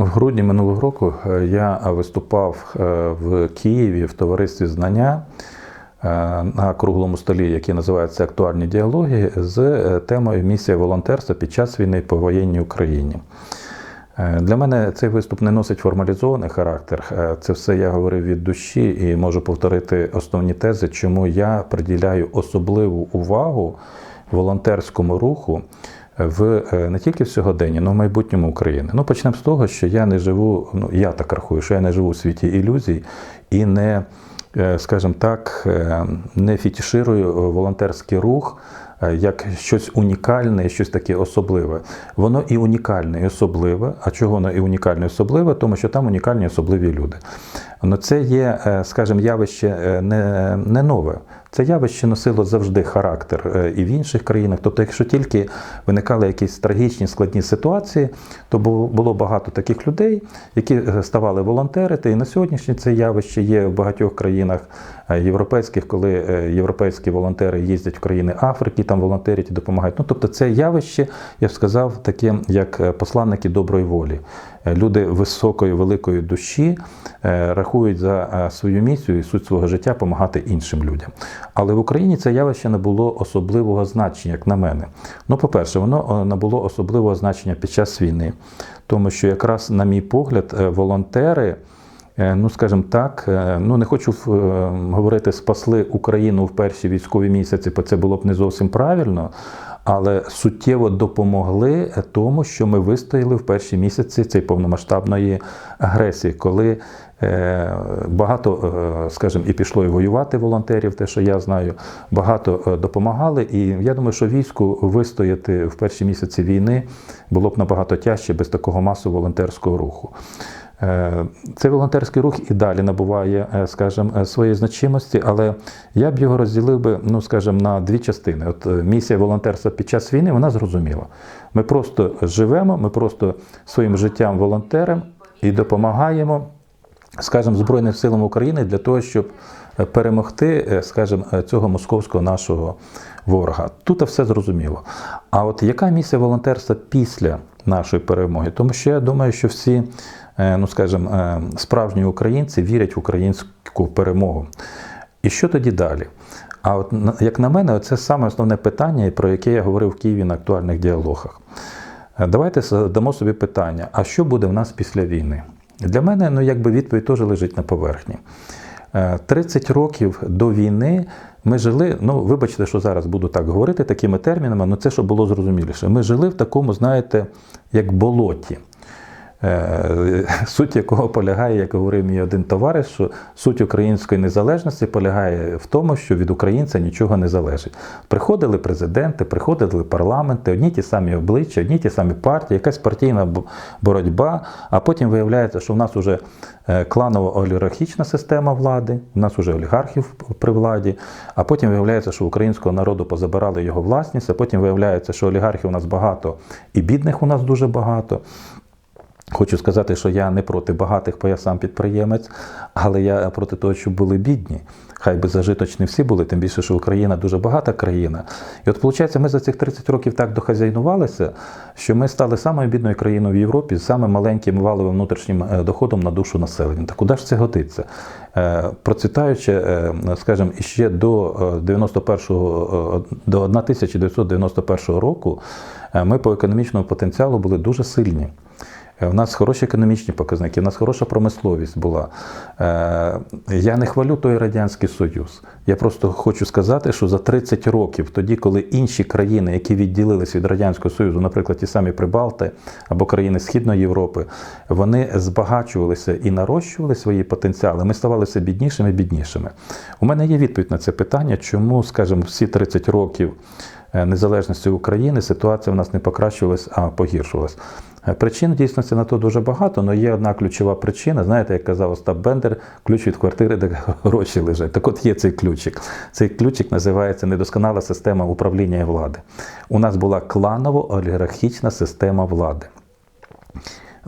В грудні минулого року е, я виступав е, в Києві в товаристві знання е, на круглому столі, який називається Актуальні діалоги, з е, темою місія волонтерства під час війни по воєнній Україні. Е, Для мене цей виступ не носить формалізований характер. Е, Це все я говорив від душі і можу повторити основні тези, чому я приділяю особливу увагу волонтерському руху в е, не тільки в сьогоденні, але в майбутньому України. Ну, почнемо з того, що я не живу, ну я так рахую, що я не живу у світі ілюзій і не, е, скажімо так, е, не фітіширую волонтерський рух. Як щось унікальне, щось таке особливе. Воно і унікальне, і особливе. А чого воно і унікальне, і особливе? Тому що там унікальні особливі люди. Ну, це є, скажімо, явище не, не нове. Це явище носило завжди характер е, і в інших країнах. Тобто, якщо тільки виникали якісь трагічні складні ситуації, то було багато таких людей, які е, ставали волонтерити. І на сьогоднішній це явище є в багатьох країнах е, європейських, коли європейські волонтери їздять в країни Африки, там волонтерять і допомагають. Ну, тобто, це явище, я б сказав, таке, як посланники доброї волі. Люди високої, великої душі рахують за свою місію і суть свого життя допомагати іншим людям. Але в Україні це явище не було особливого значення, як на мене. Ну, по-перше, воно е, набуло особливого значення під час війни, тому що якраз, на мій погляд, е, волонтери. е, Ну, скажімо так, ну не хочу говорити, спасли Україну в перші військові місяці, бо це було б не зовсім правильно, але суттєво допомогли тому, що ми вистояли в перші місяці цієї повномасштабної агресії, коли багато, е, скажімо, і пішло і воювати волонтерів, те, що я знаю, багато е, допомагали. І я думаю, що війську вистояти в перші місяці війни було б набагато тяжче без такого масового волонтерського руху. Е, Цей волонтерський рух і далі набуває, е, скажімо, е, своєї значимості, але я б його розділив би, ну скажімо, на дві частини. От е, місія волонтерства під час війни вона зрозуміла. Ми просто живемо, ми просто своїм життям волонтерам і допомагаємо, скажімо, Збройним силам України для того, щоб е, перемогти, е, скажімо, е, цього московського нашого ворога. Тут все зрозуміло. А от яка місія волонтерства після нашої перемоги? Тому що я думаю, що всі, ну скажімо, справжні українці вірять в українську перемогу. І що тоді далі? А от як на мене, це саме основне питання, про яке я говорив в Києві на актуальних діалогах. Давайте задамо собі питання: а що буде в нас після війни? Для мене, ну якби відповідь теж лежить на поверхні. Е, 30 років до війни ми жили, ну вибачте, що зараз буду так говорити такими термінами, але це щоб було зрозуміліше. Ми жили в такому, знаєте, як болоті. Е, Суть якого полягає, як говорив мій один товариш, що суть української незалежності полягає в тому, що від українця нічого не залежить. Приходили президенти, приходили парламенти, одні ті самі обличчя, одні ті самі партії, якась партійна боротьба, а потім виявляється, що в нас вже кланово-олігархічна система влади, в нас вже олігархів при владі, а потім виявляється, що українського народу позабирали його власність, а потім виявляється, що олігархів у нас багато і бідних у нас дуже багато. Хочу сказати, що я не проти багатих, бо я сам підприємець, але я проти того, щоб були бідні. Хай би зажиточні всі були, тим більше, що Україна дуже багата країна. І от, виходить, ми за цих 30 років так дохазяйнувалися, що ми стали самою бідною країною в Європі з самим маленьким валовим внутрішнім е, доходом на душу населення. Та куди ж це годиться? Е, Процвітаючи, е, скажімо, іще до е, 91-го, е, до 1991 року, ми по економічному потенціалу були дуже сильні. Е, У нас хороші економічні показники, у нас хороша промисловість була. Е, Я не хвалю той Радянський Союз. Я просто хочу сказати, що за 30 років, тоді, коли інші країни, які відділились від Радянського Союзу, наприклад, ті самі Прибалти або країни Східної Європи, вони збагачувалися і нарощували свої потенціали, ми ставалися біднішими і біднішими. У мене є відповідь на це питання, чому, скажімо, всі 30 років е, незалежності України ситуація в нас не покращувалась, а погіршувалась. Е, Причин дійсно на то дуже багато, але є одна ключова причина. Знаєте, як казав Остап Бендер, ключ від квартири, де гроші лежать. Так от є цей ключик. Цей ключик називається недосконала система управління і влади. У нас була кланово-олігархічна система влади.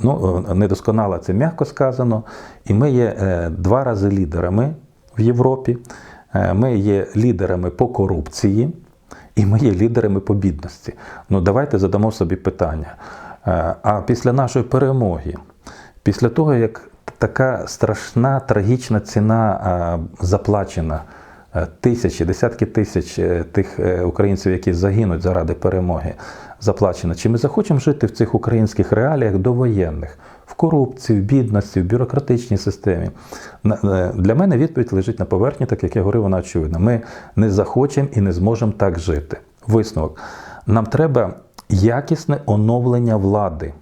Ну, е, недосконала це м'яко сказано. І ми є е, два рази лідерами в Європі. Ми є лідерами по корупції, і ми є лідерами по бідності. Ну, давайте задамо собі питання. Е, А після нашої перемоги Після того, як така страшна трагічна ціна заплачена, е, тисячі, десятки тисяч е, тих е, українців, які загинуть заради перемоги, заплачена, чи ми захочемо жити в цих українських реаліях довоєнних? В корупції, в бідності, в бюрократичній системі. Е, Для мене відповідь лежить на поверхні, так як я говорив, вона очевидна. Ми не захочемо і не зможемо так жити. Висновок. Нам треба якісне оновлення влади.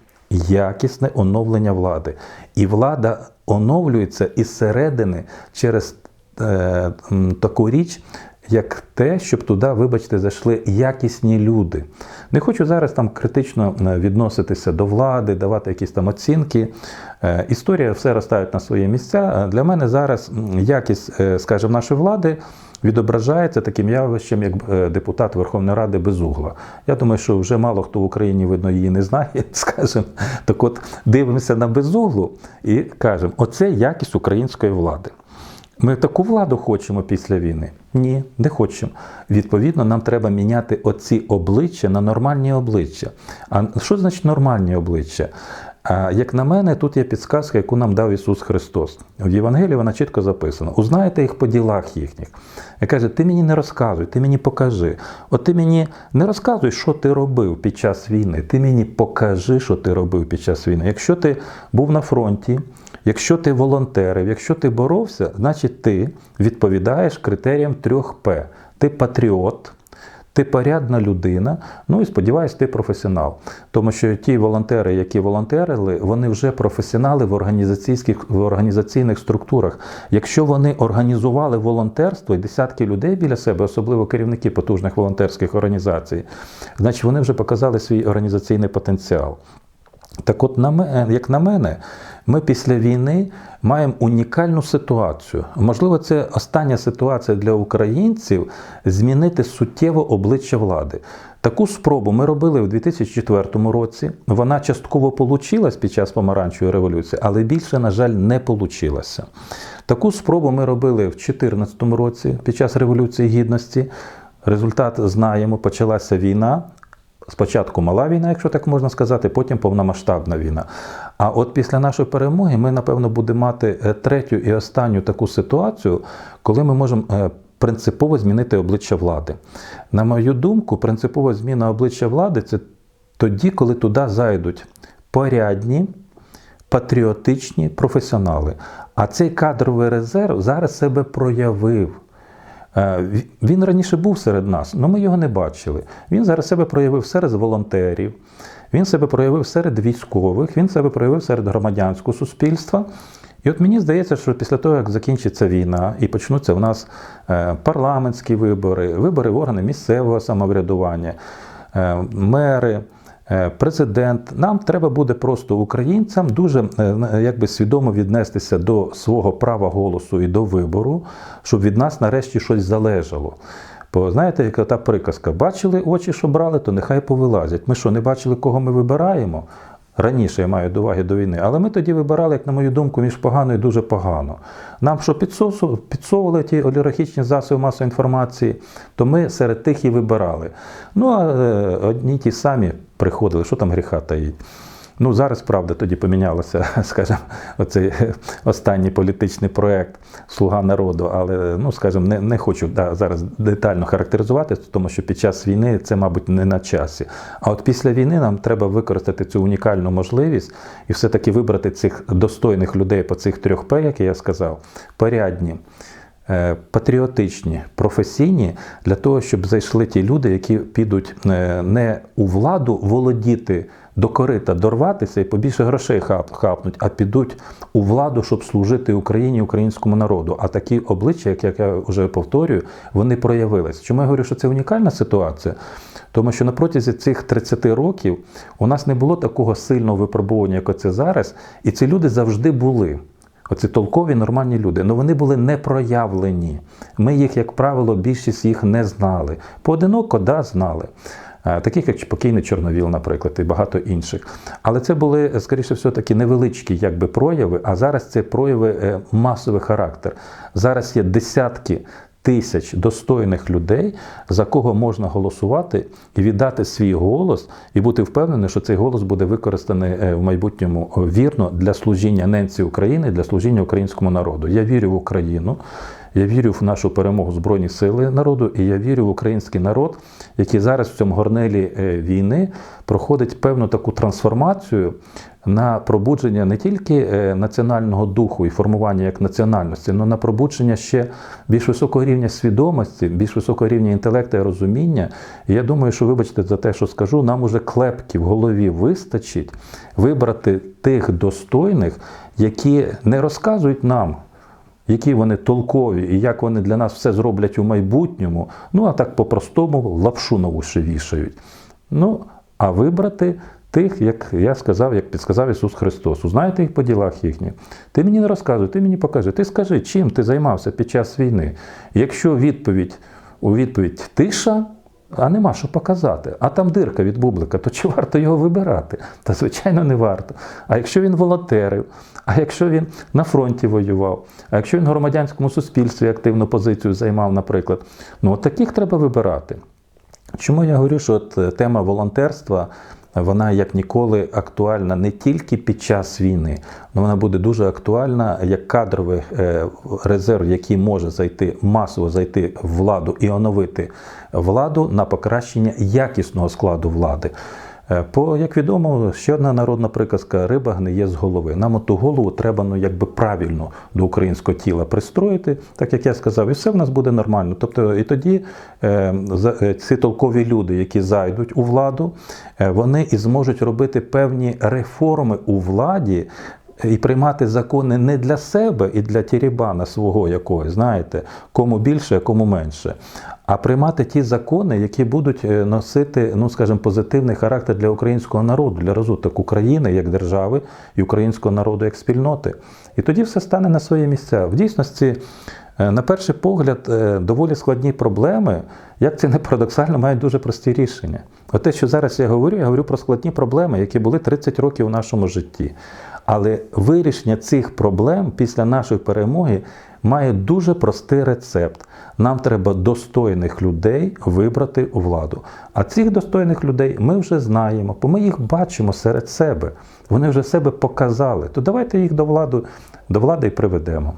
Якісне оновлення влади. І влада оновлюється із середини через е, таку річ, як те, щоб туди, вибачте, зайшли якісні люди. Не хочу зараз там критично е, відноситися до влади, давати якісь там оцінки. Е, Історія все розставить на свої місця. Е, Для мене зараз якість, скажімо, нашої влади відображається таким явищем, як депутат Верховної Ради Безугла. Я думаю, що вже мало хто в Україні, видно, її не знає, скажімо. Так от дивимося на Безуглу і кажемо, оце якість української влади. Ми таку владу хочемо після війни? Ні, не хочемо. Відповідно, нам треба міняти оці обличчя на нормальні обличчя. А що значить нормальні обличчя? Як на мене, тут є підсказка, яку нам дав Ісус Христос. В Євангелії вона чітко записана. Узнаєте їх по ділах їхніх. І каже, ти мені не розказуй, ти мені покажи. От ти мені не розказуй, що ти робив під час війни. Ти мені покажи, що ти робив під час війни. Якщо ти був на фронті, Якщо ти волонтерив, якщо ти боровся, значить ти відповідаєш критеріям 3П. Ти патріот, ти порядна людина, ну і сподіваюсь, ти професіонал. Тому що ті волонтери, які волонтерили, вони вже професіонали в організаційних, в організаційних структурах. Якщо вони організували волонтерство і десятки людей біля себе, особливо керівники потужних волонтерських організацій, значить вони вже показали свій організаційний потенціал. Так от, як на мене, ми після війни маємо унікальну ситуацію. Можливо, це остання ситуація для українців змінити суттєво обличчя влади. Таку спробу ми робили в 2004 році. Вона частково получилась під час помаранчевої революції, але більше, на жаль, не получилася. Таку спробу ми робили в 2014 році під час Революції Гідності. Результат знаємо, почалася війна. Спочатку мала війна, якщо так можна сказати, потім повномасштабна війна. А от після нашої перемоги ми, напевно, будемо мати е, третю і останню таку ситуацію, коли ми можемо е, принципово змінити обличчя влади. На мою думку, принципова зміна обличчя влади це тоді, коли туди зайдуть порядні, патріотичні професіонали. А цей кадровий резерв зараз себе проявив. Е, ві- Він раніше був серед нас, але ми його не бачили. Він зараз себе проявив серед волонтерів, він себе проявив серед військових, він себе проявив серед громадянського суспільства. І от мені здається, що після того, як закінчиться війна і почнуться в нас е, парламентські вибори, вибори в органи місцевого самоврядування, е, мери, президент, нам треба буде просто українцям дуже е, якби свідомо віднестися до свого права голосу і до вибору, щоб від нас нарешті щось залежало. Бо знаєте, яка та приказка: бачили очі, що брали, то нехай повилазять. Ми що, не бачили, кого ми вибираємо? Раніше я маю до уваги до війни, але ми тоді вибирали, як на мою думку, між погано і дуже погано. Нам що підсовували ті олігархічні засоби масової інформації, то ми серед тих і вибирали. Ну а е, одні ті самі приходили, що там гріха таїть. Ну, зараз, правда, тоді помінялося, скажімо, оцей останній політичний проект Слуга народу, але ну, скажімо, не, не хочу да, зараз детально характеризувати, тому що під час війни це, мабуть, не на часі. А от після війни нам треба використати цю унікальну можливість і все-таки вибрати цих достойних людей по цих трьох П, як я сказав, порядні. е, Патріотичні, професійні для того, щоб зайшли ті люди, які підуть е, не у владу володіти до корита, дорватися і побільше грошей хап- хапнуть, а підуть у владу, щоб служити Україні, українському народу. А такі обличчя, як, я вже повторюю, вони проявились. Чому я говорю, що це унікальна ситуація? Тому що на протязі цих 30 років у нас не було такого сильного випробування, як оце зараз, і ці люди завжди були. Оці толкові нормальні люди, але вони були не проявлені. Ми їх, як правило, більшість їх не знали. Поодиноко, да, знали. Е, Таких як покійний Чорновіл, наприклад, і багато інших. Але це були, скоріше всього, такі невеличкі якби, прояви, а зараз це прояви е, масовий характер. Зараз є десятки тисяч достойних людей, за кого можна голосувати і віддати свій голос, і бути впевненим, що цей голос буде використаний е, в майбутньому е, вірно для служіння ненці України, для служіння українському народу. Я вірю в Україну. Я вірю в нашу перемогу Збройних сил народу, і я вірю в український народ, який зараз в цьому горнелі е, війни проходить певну таку трансформацію на пробудження не тільки е, національного духу і формування як національності, але на пробудження ще більш високого рівня свідомості, більш високого рівня інтелекту і розуміння. І я думаю, що вибачте за те, що скажу, нам уже клепки в голові вистачить вибрати тих достойних, які не розказують нам які вони толкові і як вони для нас все зроблять у майбутньому, ну а так по-простому лапшу на уші вішають. Ну, а вибрати тих, як я сказав, як підсказав Ісус Христос. Узнаєте їх по ділах їхніх. Ти мені не розказуй, ти мені покажи. Ти скажи, чим ти займався під час війни. Якщо відповідь у відповідь тиша. А нема що показати. А там дирка від бублика, то чи варто його вибирати? Та звичайно не варто. А якщо він волонтерив, а якщо він на фронті воював, а якщо він в громадянському суспільстві активну позицію займав, наприклад, ну от таких треба вибирати. Чому я говорю, що от е, тема волонтерства вона як ніколи актуальна не тільки під час війни, але вона буде дуже актуальна як кадровий е, резерв, який може зайти масово зайти в владу і оновити владу на покращення якісного складу влади. Е, По як відомо, ще одна народна приказка риба гниє з голови. Нам оту голову треба ну якби правильно до українського тіла пристроїти, так як я сказав, і все в нас буде нормально. Тобто, і тоді е, е, ці толкові люди, які зайдуть у владу, е, вони і зможуть робити певні реформи у владі. І приймати закони не для себе і для тірібана свого якогось, знаєте, кому більше, кому менше, а приймати ті закони, які будуть е, носити, ну скажімо, позитивний характер для українського народу, для розвитку України як держави і українського народу як спільноти. І тоді все стане на свої місця. В дійсності, е, на перший погляд, е, доволі складні проблеми, як це не парадоксально, мають дуже прості рішення. От те, що зараз я говорю, я говорю про складні проблеми, які були 30 років у нашому житті. Але вирішення цих проблем після нашої перемоги має дуже простий рецепт. Нам треба достойних людей вибрати у владу. А цих достойних людей ми вже знаємо, бо ми їх бачимо серед себе. Вони вже себе показали. То давайте їх до влади, до влади і приведемо.